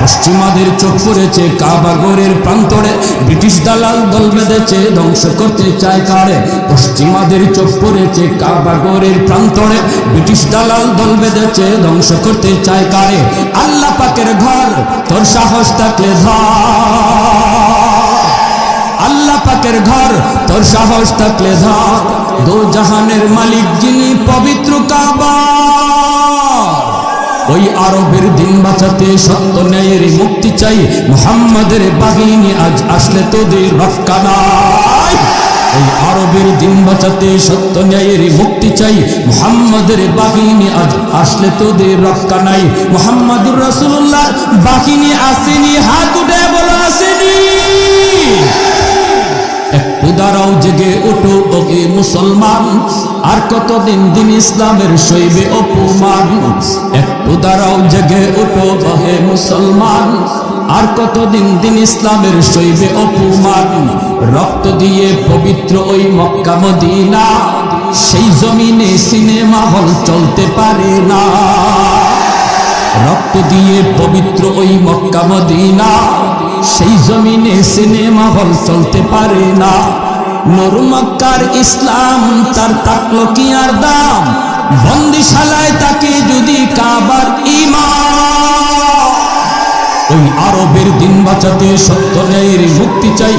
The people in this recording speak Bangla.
পশ্চিমাদের চোখ পড়েছে কাবাগরের প্রান্তরে ব্রিটিশ দালাল দল বেঁধেছে, ধ্বংস করতে চায় কারে? পশ্চিমাদের চোখ পড়েছে কাবাগরের প্রান্তরে ব্রিটিশ দালাল দল বেঁধেছে, ধ্বংস করতে চায় কারে? আল্লাহ পাকের ঘর, তোর সাহস থাকলে আল্লাহ পাকের ঘর, তোর সাহস থাকলে ধর। দো জাহানের মালিক ওই আরবের দিন বাঁচাতে সত্য ন্যায়ের মুক্তি চাই। মুহাম্মাদের বাহিনী আজ আসলে তোদের রক্ষা নাই ওই আরবের দিন বাঁচাতে সত্য ন্যায়ের মুক্তি চাই। মুহাম্মাদের বাহিনী আজ আসলে তোদের রক্ষা নাই মুহাম্মাদুর রাসূলুল্লাহ, বাহিনী আসেনি, হাত উঠে বলো আসেনি। দাঁড়াও, জেগে ওঠো ওকে মুসলমান। আর কতদিন দিন ইসলামের শৈবে অপমান? জেগে ওঠো ওহে মুসলমান। আর কতদিন দিন ইসলামের শৈবে অপমান? রক্ত দিয়ে পবিত্র ওই মক্কা মদিনা। সেই জমিনে সিনেমা হল চলতে পারে না। রক্ত দিয়ে পবিত্র ওই মক্কা মদিনা। সেই জমিনে সিনেমা হল চলতে পারে না। নূর মক্কার ইসলাম তার তাকলো কি আর দাম? বন্দিশালায় ওই আরবের দিন বাঁচাতে সত্য ন্যায়ের মুক্তি চাই।